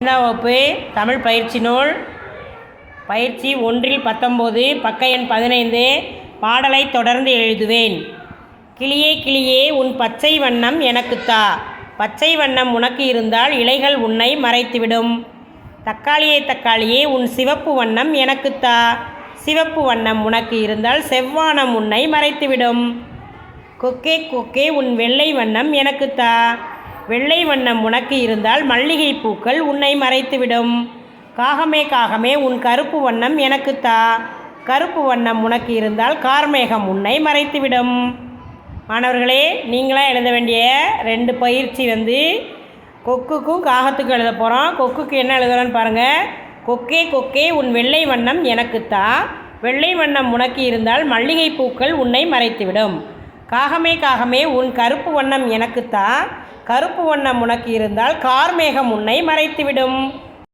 ஐந்தாம் வகுப்பு? தமிழ் பயிற்சி நூல். பயிற்சி ஒன்றில் பத்தொம்போது பக்க எண் பதினைந்து. பாடலை தொடர்ந்து எழுதுவேன். கிளியே கிளியே உன் பச்சை வண்ணம் எனக்குத்தா பச்சை வண்ணம் உனக்கு இருந்தால் இலைகள் உன்னை மறைத்துவிடும். தக்காளியே தக்காளியே உன் சிவப்பு வண்ணம் எனக்குத்தா சிவப்பு வண்ணம் உனக்கு இருந்தால் செவ்வானம் உன்னை மறைத்துவிடும். கொக்கே கொக்கே உன் வெள்ளை வண்ணம் எனக்குத்தா வெள்ளை வண்ணம் உனக்கு இருந்தால் மல்லிகை பூக்கள் உன்னை மறைத்துவிடும். காகமே காகமே உன் கருப்பு வண்ணம் எனக்குத்தா கருப்பு வண்ணம் உனக்கு இருந்தால் கார்மேகம் உன்னை மறைத்துவிடும். மாணவர்களே நீங்களாம் எழுத வேண்டிய ரெண்டு பயிற்சி வந்து கொக்குக்கும் காகத்துக்கும் எழுத போகிறோம் கொக்குக்கு என்ன எழுதுறோன்னு பாருங்கள் கொக்கே கொக்கே உன் வெள்ளை வண்ணம் எனக்குத்தா வெள்ளை வண்ணம் உனக்கு இருந்தால் மல்லிகை பூக்கள் உன்னை மறைத்துவிடும். காகமே காகமே உன் கருப்பு வண்ணம் எனக்குத்தான். கருப்பு வண்ணம் உனக்கு இருந்தால் கார்மேகம் உன்னை மறைத்துவிடும்.